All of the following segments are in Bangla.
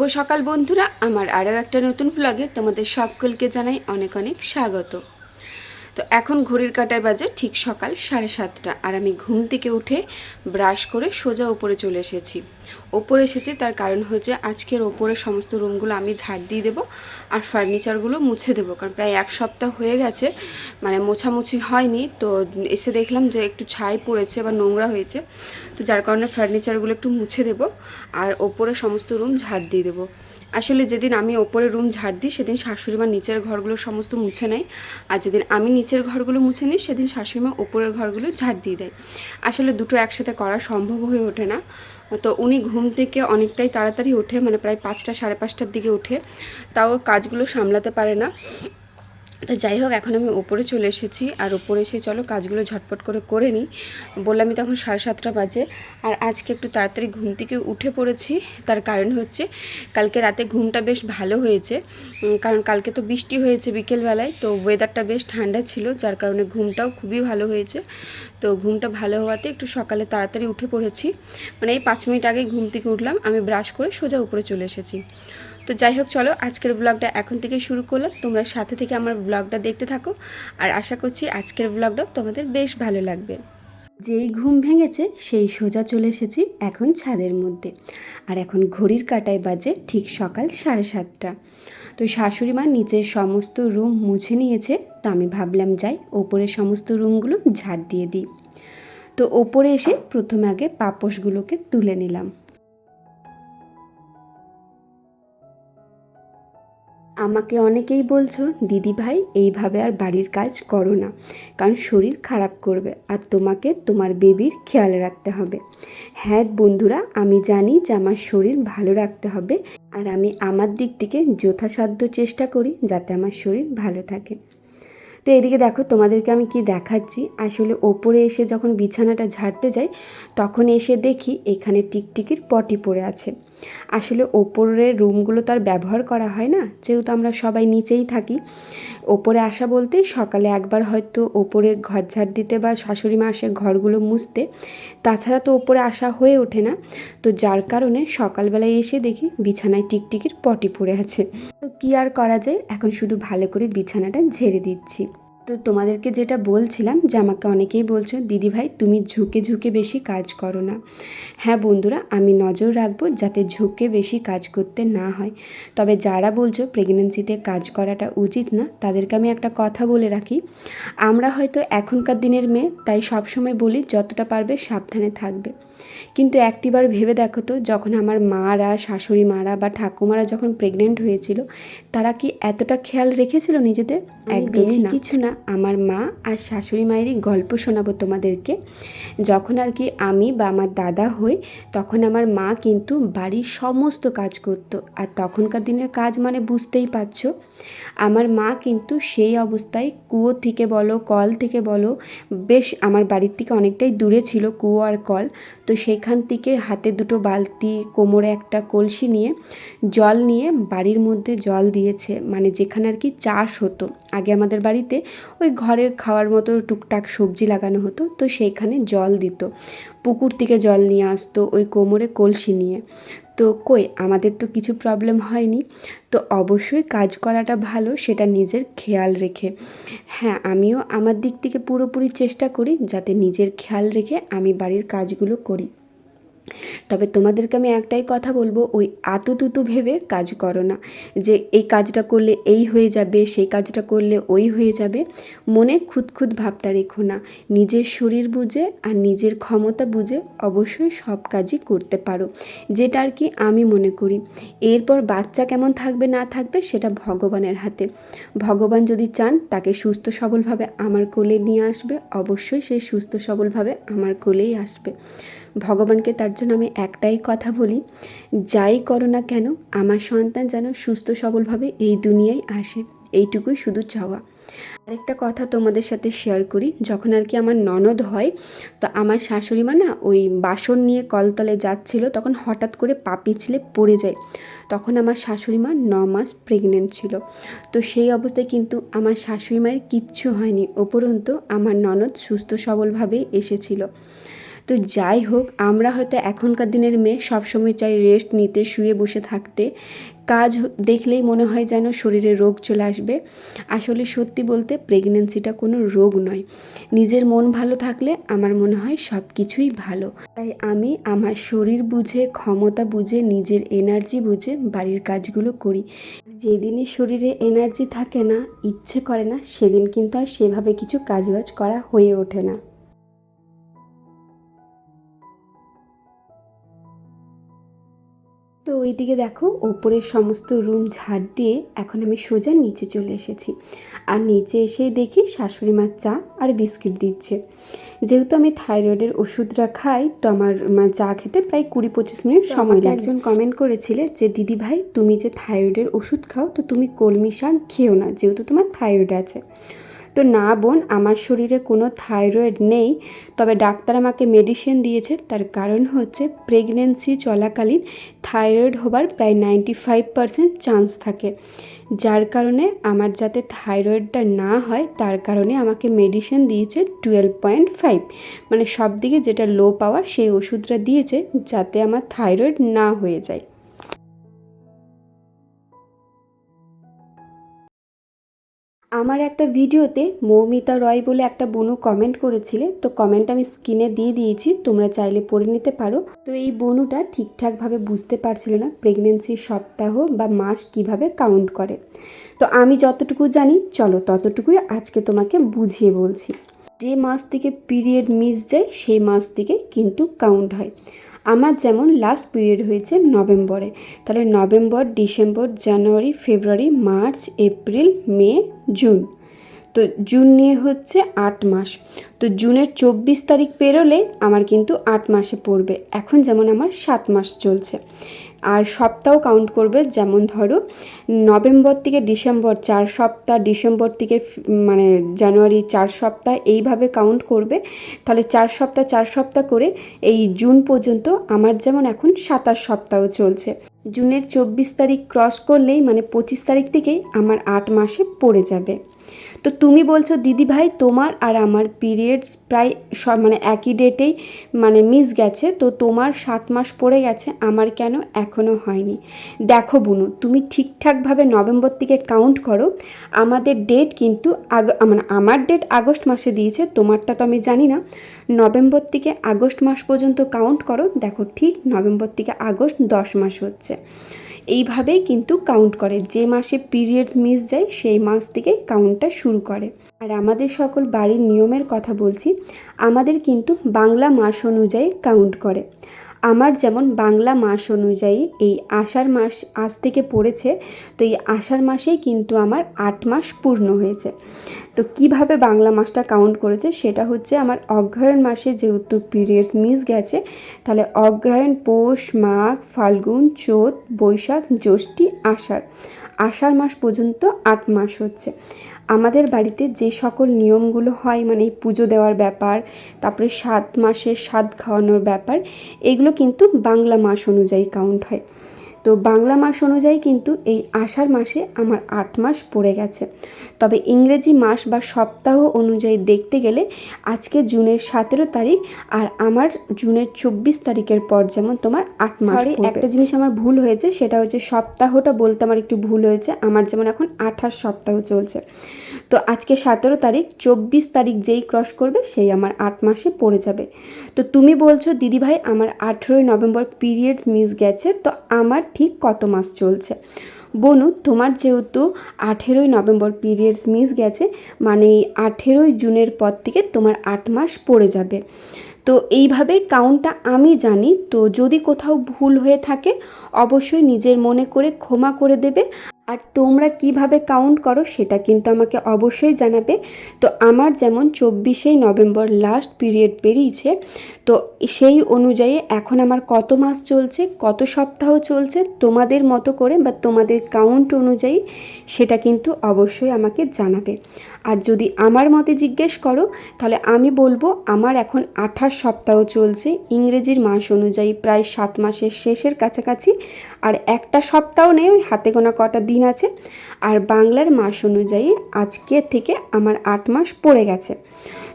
শুভ সকাল বন্ধুরা। আমার আরও একটা নতুন ব্লগে তোমাদের সকলকে জানাই অনেক অনেক স্বাগত। তো এখন ঘড়ির কাটায় বাজে ঠিক সকাল সাড়ে সাতটা, আর আমি ঘুম থেকে উঠে ব্রাশ করে সোজা ওপরে চলে এসেছি। ওপরে এসেছি তার কারণ হচ্ছে আজকের ওপরে সমস্ত রুমগুলো আমি ঝাড় দিয়ে দেবো আর ফার্নিচারগুলো মুছে দেবো। কারণ প্রায় এক সপ্তাহ হয়ে গেছে মানে মোছামুছি হয়নি, তো এসে দেখলাম যে একটু ছাই পড়েছে বা নোংরা হয়েছে, তো যার কারণে ফার্নিচারগুলো একটু মুছে দেবো আর ওপরে সমস্ত রুম ঝাড় দিয়ে দেবো। আসলে যেদিন আমি ওপরে রুম ঝাড় দিই, সেদিন শাশুড়ি মা নিচের ঘরগুলো সমস্ত মুছে নেয়। আর যেদিন আমি নিচের ঘরগুলো মুছে নিই, সেদিন শাশুড়ি মা ওপরের ঘরগুলো ঝাড় দিয়ে দেয়। আসলে দুটো একসাথে করা সম্ভব হয়ে ওঠে না। তো উনি ঘুম থেকে অনেকটাই তাড়াতাড়ি ওঠে মানে প্রায় পাঁচটা সাড়ে পাঁচটার দিকে ওঠে। তাও কাজগুলো সামলাতে পারে না। তো যাই হোক, এখন আমি ওপরে চলে এসেছি। আর ওপরে এসে চলো কাজগুলো ঝটপট করে করে নিই। বললাম আমি তখন সাড়ে সাতটা বাজে। আর আজকে একটু তাড়াতাড়ি ঘুম থেকে উঠে পড়েছি। তার কারণ হচ্ছে কালকে রাতে ঘুমটা বেশ ভালো হয়েছে। কারণ কালকে তো বৃষ্টি হয়েছে বিকেলবেলায়, তো ওয়েদারটা বেশ ঠান্ডা ছিল, যার কারণে ঘুমটাও খুবই ভালো হয়েছে। তো ঘুমটা ভালো হওয়াতে একটু সকালে তাড়াতাড়ি উঠে পড়েছি। মানে এই পাঁচ মিনিট আগে ঘুম থেকে উঠলাম, আমি ব্রাশ করে সোজা উপরে চলে এসেছি। তো যাই হোক, চলো আজকের ব্লগটা এখন থেকে শুরু করলাম। তোমরা সাথে থেকে আমার ব্লগটা দেখতে থাকো। আর আশা করছি আজকের ব্লগটাও তোমাদের বেশ ভালো লাগবে। যেই ঘুম ভেঙেছে, সেই সোজা চলে এসেছি এখন ছাদের মধ্যে। আর এখন ঘড়ির কাটায় বাজে ঠিক সকাল সাড়ে সাতটা। তো শাশুড়ি মা নিচের সমস্ত রুম মুছে নিয়েছে, তো আমি ভাবলাম যাই ওপরের সমস্ত রুমগুলো ঝাড় দিয়ে দিই। তো ওপরে এসে প্রথমে আগে পাপোশগুলোকে তুলে নিলাম। আমাকে অনেকেই বলছো, দিদি ভাই, এইভাবে আর বাড়ির কাজ করো না। কারণ শরীর খারাপ করবে আর তোমাকে তোমার বেবির খেয়াল রাখতে হবে। হ্যাঁ বন্ধুরা, আমি জানি যে আমার শরীর ভালো রাখতে হবে আর আমি আমার দিক থেকে যথাসাধ্য চেষ্টা করি যাতে আমার শরীর ভালো থাকে। তো এদিকে দেখো, তোমাদেরকে আমি কি দেখাচ্ছি। আসলে ওপরে এসে যখন বিছানাটা ঝাড়তে যাই, তখন এসে দেখি এখানে টিকটিকির পটি পড়ে আছে। আসলে ওপরের রুমগুলো তো আর ব্যবহার করা হয় না, যেহেতু আমরা সবাই নিচেই থাকি। ওপরে আসা বলতে সকালে একবার হয়তো ওপরে ঘর ঝাড় দিতে বা শাশুড়ি মা আসে ঘরগুলো মুছতে, তাছাড়া তো ওপরে আসা হয়ে ওঠে না। তো যার কারণে সকালবেলায় এসে দেখি বিছানায় টিকটিকির পটি পড়ে আছে। তো কী আর করা যায়? এখন শুধু ভালো করে বিছানাটা ঝেড়ে দিচ্ছি। তো তোমাদেরকে যেটা বলছিলাম যে আমাকে অনেকেই বলছো, দিদি ভাই, তুমি ঝুঁকে ঝুঁকে বেশি কাজ করো না। হ্যাঁ বন্ধুরা, আমি নজর রাখব যাতে ঝুঁকে বেশি কাজ করতে না হয়। তবে যারা বলছো প্রেগনেন্সিতে কাজ করাটা উচিত না, তাদেরকে আমি একটা কথা বলে রাখি। আমরা হয়তো এখনকার দিনের মেয়ে, তাই সবসময় বলি, যতটা পারবে সাবধানে থাকবে। কিন্তু একটিবার ভেবে দেখো তো যখন আমার মারা শাশুড়ি মারা বা ঠাকুমারা যখন প্রেগনেন্ট হয়েছিল তারা কি এতটা খেয়াল রেখেছিল নিজেদের? একদমই না। কিছু না। আমার মা আর শাশুড়ি মায়েরই গল্প শোনাবো তোমাদেরকে। যখন আর কি আমি বা আমার দাদা হই তখন আমার মা কিন্তু বাড়ির সমস্ত কাজ করতো। আর তখনকার দিনের কাজ মানে বুঝতেই পারছ। আমার মা কিন্তু সেই অবস্থায় কুয়ো থেকে বলো, কল থেকে বলো, বেশ আমার বাড়ির থেকে অনেকটাই দূরে ছিল কুয়ো আর কল। তো সেখান থেকে হাতে দুটো বালতি, কোমরে একটা কলসি নিয়ে, জল নিয়ে বাড়ির মধ্যে জল দিয়েছে। মানে যেখানে আর কি চাষ হতো। আগে আমাদের বাড়িতে ওই ঘরে খাওয়ার মতো টুকটাক সবজি লাগানো হতো। তো সেইখানে জল দিত। পুকুর থেকে জল নিয়ে আসতো ওই কোমরে কলসি নিয়ে। তো কই, আমাদের তো কিছু প্রবলেম হয়নি। তো অবশ্যই কাজ করাটা ভালো, সেটা নিজের খেয়াল রেখে। হ্যাঁ আমিও আমার দিক থেকে পুরোপুরি চেষ্টা করি যাতে নিজের খেয়াল রেখে আমি বাড়ির কাজগুলো করি। তবে তোমাদেরকে আমি একটাই কথা বলব, ওই আতু তুতু ভেবে কাজ করো না। যে এই কাজটা করলে এই হয়ে যাবে, সেই কাজটা করলে ওই হয়ে যাবে, মনে খুঁতখুত ভাবটা রেখো না। নিজের শরীর বুঝে আর নিজের ক্ষমতা বুঝে অবশ্যই সব কাজই করতে পারো। যেটা আর কি আমি মনে করি। এরপর বাচ্চা কেমন থাকবে, না থাকবে, সেটা ভগবানের হাতে। ভগবান যদি চান, তাকে সুস্থ সবলভাবে আমার কোলে নিয়ে আসবে, অবশ্যই সে সুস্থ সবলভাবে আমার কোলেই আসবে। ভগবানকে তার জন্য আমি একটাই কথা বলি, যাই করো না কেন, আমার সন্তান যেন সুস্থ সবলভাবে এই দুনিয়ায় আসে, এইটুকুই শুধু চাওয়া। আরেকটা কথা তোমাদের সাথে শেয়ার করি, যখন আর কি আমার ননদ হয়, তো আমার শাশুড়ি মা না ওই বাসন নিয়ে কলতলে যাচ্ছিল, তখন হঠাৎ করে পা পিছলে পড়ে যায়। তখন আমার শাশুড়ি মা ন মাস প্রেগনেন্ট ছিল। তো সেই অবস্থায় কিন্তু আমার শাশুড়ি মায়ের কিচ্ছু হয়নি, উপরন্তু আমার ননদ সুস্থ সবলভাবেই এসেছিল। তো যাই হোক, আমরা হয়তো এখনকার দিনের মেয়ে সবসময় চাই রেস্ট নিতে, শুয়ে বসে থাকতে। কাজ দেখলেই মনে হয় যেন শরীরে রোগ চলে আসবে। আসলে সত্যি বলতে প্রেগনেন্সিটা কোনো রোগ নয়। নিজের মন ভালো থাকলে আমার মনে হয় সব কিছুই ভালো। তাই আমি আমার শরীর বুঝে, ক্ষমতা বুঝে, নিজের এনার্জি বুঝে বাড়ির কাজগুলো করি। যেদিনে শরীরে এনার্জি থাকে না, ইচ্ছে করে না, সেদিন কিন্তু আর সেভাবে কিছু কাজবাজ করা হয়ে ওঠে না। তো ওইদিকে দেখো ওপরের সমস্ত রুম ঝাড় দিয়ে এখন আমি সোজা নিচে চলে এসেছি। আর নিচে এসেই দেখি শাশুড়ি মা চা আর বিস্কিট দিচ্ছে। যেহেতু আমি থাইরয়েডের ওষুধটা খাই তো আমার মা চা খেতে প্রায় কুড়ি পঁচিশ মিনিট সময় লাগে। একজন কমেন্ট করেছিলে যে দিদি ভাই তুমি যে থাইরয়েডের ওষুধ খাও তো তুমি কলমি শাক খেও না যেহেতু তোমার থাইরয়েড আছে। তো না, বোন, আমার শরীরে কোনো থাইরয়েড নেই, তবে ডাক্তার আমাকে মেডিসিন দিয়েছে, তার কারণ হচ্ছে প্রেগনেন্সি চলাকালীন থাইরয়েড হবার প্রায় নাইনটি ফাইভ পারসেন্ট চান্স থাকে। যার কারণে আমার যাতে থাইরয়েডটা না হয়, তার কারণে আমাকে মেডিসিন দিয়েছে টুয়েলভ পয়েন্ট ফাইভ মানে সব দিকে যেটা লো পাওয়ার সেই ওষুধটা দিয়েছে, যাতে আমার থাইরয়েড না হয়ে যায়। আমার একটা ভিডিওতে মৌমিতা রয় বলে একটা বনু কমেন্ট করেছিলে, তো কমেন্ট আমি স্ক্রিনে দিয়ে দিয়েছি, তোমরা চাইলে পড়ে নিতে পারো। তো এই বনুটা ঠিকঠাকভাবে বুঝতে পারছিল না প্রেগনেন্সির সপ্তাহ বা মাস কীভাবে কাউন্ট করে। তো আমি যতটুকু জানি, চলো ততটুকুই আজকে তোমাকে বুঝিয়ে বলছি। যে মাস থেকে পিরিয়ড মিস যায়, সেই মাস থেকে কিন্তু কাউন্ট হয়। আমার যেমন লাস্ট পিরিয়ড হয়েছে নভেম্বরে। তাহলে November, December, January, February, March, April, May, June. তো জুন নিয়ে হচ্ছে আট মাস। তো জুনের চব্বিশ তারিখ পেরোলে আমার কিন্তু আট মাসে পড়বে। এখন যেমন আমার সাত মাস চলছে। আর সপ্তাহ কাউন্ট করবে, যেমন ধরো, নভেম্বর থেকে ডিসেম্বর চার সপ্তাহ, ডিসেম্বর থেকে মানে জানুয়ারি চার সপ্তাহ, এইভাবে কাউন্ট করবে। তাহলে চার সপ্তাহ চার সপ্তাহ করে এই জুন পর্যন্ত আমার যেমন এখন সাতাশ সপ্তাহ চলছে। জুনের চব্বিশ তারিখ ক্রস করলেই মানে পঁচিশ তারিখ থেকেই আমার আট মাসে পড়ে যাবে। তো তুমি বলছো, দিদি ভাই, তোমার আর আমার পিরিয়ডস প্রায় সব মানে একই ডেটেই মানে মিস গেছে, তো তোমার সাত মাস পড়ে গেছে, আমার কেন এখনও হয়নি? দেখো বুনু, তুমি ঠিকঠাকভাবে নভেম্বর থেকে কাউন্ট করো, আমাদের ডেট কিন্তু আগ মানে আমার ডেট আগস্ট মাসে দিয়েছে, তোমারটা তো আমি জানি না। নভেম্বর থেকে আগস্ট মাস পর্যন্ত কাউন্ট করো, দেখো ঠিক নভেম্বর থেকে আগস্ট দশ মাস হচ্ছে। এইভাবেই কিন্তু কাউন্ট করে। যে মাসে পিরিয়ডস মিস যায়, সেই মাস থেকে কাউন্টটা শুরু করে। আর আমাদের সকল বাড়ির নিয়মের কথা বলছি, আমাদের কিন্তু বাংলা মাস অনুযায়ী কাউন্ট করে। আমার যেমন বাংলা মাস অনুযায়ী এই আষাঢ় মাস আজ থেকে পড়েছে, তো এই আষাঢ় মাসেই কিন্তু আমার আট মাস পূর্ণ হয়েছে। তো কীভাবে বাংলা মাসটা কাউন্ট করেছে সেটা হচ্ছে আমার অগ্রহায়ণ মাসে যেহেতু পিরিয়ডস মিস গেছে, তাহলে অগ্রহায়ণ, পৌষ, মাঘ, ফাল্গুন, চৈত, বৈশাখ, জ্যৈষ্ঠী, আষাঢ়। আষাঢ় মাস পর্যন্ত আট মাস হচ্ছে। আমাদের বাড়িতে যে সকল নিয়মগুলো হয় মানে এই পুজো দেওয়ার ব্যাপার, তারপরে সাত মাসের স্বাদ খাওয়ানোর ব্যাপার, এগুলো কিন্তু বাংলা মাস অনুযায়ী কাউন্ট হয়। তো বাংলা মাস অনুযায়ী কিন্তু এই আষাঢ় মাসে আমার আট মাস পড়ে গেছে। তবে ইংরেজি মাস বা সপ্তাহ অনুযায়ী দেখতে গেলে আজকে জুনের সতেরো তারিখ আর আমার জুনের চব্বিশ তারিখের পর যেমন তোমার আট মাস একটা জিনিস আমার ভুল হয়েছে সেটা হচ্ছে সপ্তাহটা বলতে আমার একটু ভুল হয়েছে। আমার যেমন এখন আঠাশ সপ্তাহ চলছে। তো আজকে সতেরো তারিখ, চব্বিশ তারিখ যেই ক্রস করবে সেই আমার আট মাসে পড়ে যাবে। তো তুমি বলছো দিদিভাই আমার আঠেরোই নভেম্বর পিরিয়ডস মিস গেছে, তো আমার ঠিক কত মাস চলছে? বনু, তোমার যেহেতু আঠেরোই নভেম্বর পিরিয়ডস মিস গেছে মানে আঠেরোই জুনের পর থেকে তোমার আট মাস পড়ে যাবে। তো এইভাবে কাউন্টটা আমি জানি, তো যদি কোথাও ভুল হয়ে থাকে, অবশ্যই নিজের মনে করে ক্ষমা করে দেবে। আর তোমরা কীভাবে কাউন্ট করো সেটা কিন্তু আমাকে অবশ্যই জানাবে। তো আমার যেমন চব্বিশেই নভেম্বর লাস্ট পিরিয়ড বেরিয়েছে, তো সেই অনুযায়ী এখন আমার কত মাস চলছে, কত সপ্তাহ চলছে তোমাদের মতো করে বা তোমাদের কাউন্ট অনুযায়ী সেটা কিন্তু অবশ্যই আমাকে জানাবে। আর যদি আমার মতে জিজ্ঞেস করো, তাহলে আমি বলব আমার এখন আঠাশ সপ্তাহ চলছে, ইংরেজির মাস অনুযায়ী প্রায় সাত মাসের শেষের কাছাকাছি, আর একটা সপ্তাহ নেই, ওই হাতে গোনা কটা দিন আছে, আর বাংলার মাস অনুযায়ী আজকে থেকে আমার আট মাস পড়ে গেছে।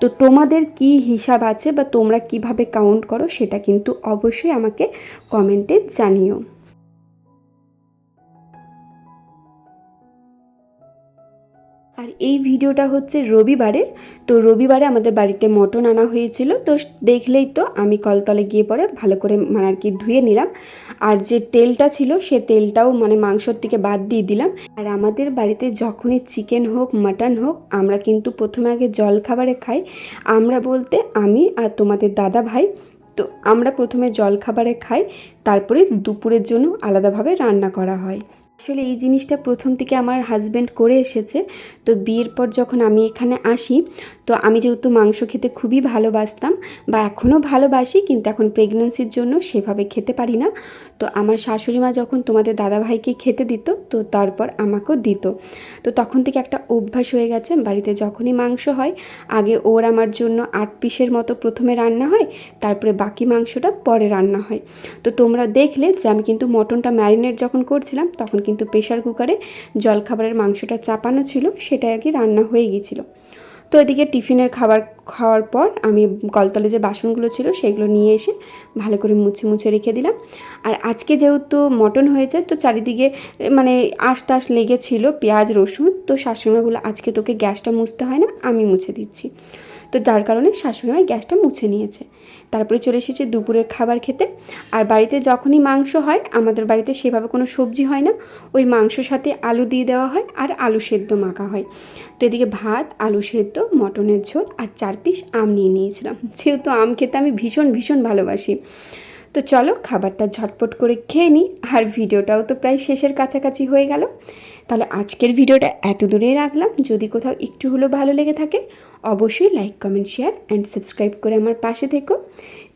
তো তোমাদের কি হিসাব আছে বা তোমরা কীভাবে কাউন্ট করো সেটা কিন্তু অবশ্যই আমাকে কমেন্টে জানিও। আর এই ভিডিওটা হচ্ছে রবিবারের। তো রবিবারে আমাদের বাড়িতে মটন আনা হয়েছিল। তো দেখলেই তো আমি কলতলে গিয়ে পরে ভালো করে মানে আর কি ধুয়ে নিলাম। আর যে তেলটা ছিল সে তেলটাও মানে মাংসর থেকে বাদ দিয়ে দিলাম। আর আমাদের বাড়িতে যখনই চিকেন হোক, মাটন হোক, আমরা কিন্তু প্রথমে আগে জল খাবারে খাই। আমরা বলতে আমি আর তোমাদের দাদা ভাই। তো আমরা প্রথমে জল খাবারে খাই, তারপরে দুপুরের জন্য আলাদাভাবে রান্না করা হয়। আসলে এই জিনিসটা প্রথম থেকে আমার হাজব্যান্ড করে এসেছে। তো বিয়ের পর যখন আমি এখানে আসি, তো আমি যেহেতু মাংস খেতে খুবই ভালোবাসতাম বা এখনও ভালোবাসি, কিন্তু এখন প্রেগনেন্সির জন্য সেভাবে খেতে পারি না। তো আমার শাশুড়ি মা যখন তোমাদের দাদাভাইকে খেতে দিত, তো তারপর আমাকেও দিত। তো তখন থেকে একটা অভ্যাস হয়ে গেছে, বাড়িতে যখনই মাংস হয়, আগে ওর আমার জন্য আট পিসের মতো প্রথমে রান্না হয়, তারপরে বাকি মাংসটা পরে রান্না হয়। তো তোমরা দেখলে যে আমি কিন্তু মটনটা ম্যারিনেট যখন করছিলাম, তখন কিন্তু প্রেশার কুকারে জলখাবারের মাংসটা চাপানো ছিল সেটা আর কি রান্না হয়ে গিয়েছিল। তো এদিকে টিফিনের খাবার খাওয়ার পর আমি কলতলে যে বাসনগুলো ছিল, সেগুলো নিয়ে এসে ভালো করে মুছে মুছে রেখে দিলাম। আর আজকে যেহেতু মটন হয়েছে, তো চারিদিকে মানে আশ টাশ লেগেছিল, পেঁয়াজ, রসুন, তো শাশুড়িমাগুলো আজকে তোকে গ্যাসটা মুছতে হয় না, আমি মুছে দিচ্ছি। তো যার কারণে শাশুড়ি শাশুড়িমাই গ্যাসটা মুছে নিয়েছে। তারপরে চলে এসেছে দুপুরের খাবার খেতে। আর বাড়িতে যখনই মাংস হয়, আমাদের বাড়িতে সেভাবে কোনো সবজি হয় না। ওই মাংসর সাথে আলু দিয়ে দেওয়া হয় আর আলু সেদ্ধ মাখা হয়। তো এদিকে ভাত, আলু সেদ্ধ, মটনের ঝোল আর চার পিস আম নিয়ে নিয়েছিলাম। যেহেতু আম খেতে আমি ভীষণ ভীষণ ভালোবাসি। তো চলো খাবারটা ঝটপট করে খেয়ে নিই। আর ভিডিওটাও তো প্রায় শেষের কাছাকাছি হয়ে গেল। তাহলে আজকের ভিডিওটা এত দূরেই রাখলাম। যদি কোথাও একটু হলেও ভালো লেগে থাকে, অবশ্যই like comment share and subscribe করে আমার পাশে থেকো।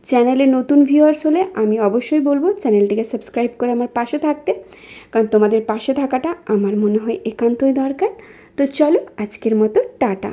চ্যানেলে নতুন ভিউয়ার্স হলে আমি অবশ্যই বলব, চ্যানেলটিকে সাবস্ক্রাইব করে আমার পাশে থাকতে। কারণ তোমাদের পাশে থাকাটা আমার মনে হয় একান্তই দরকার। তো চলো আজকের মতো, টাটা।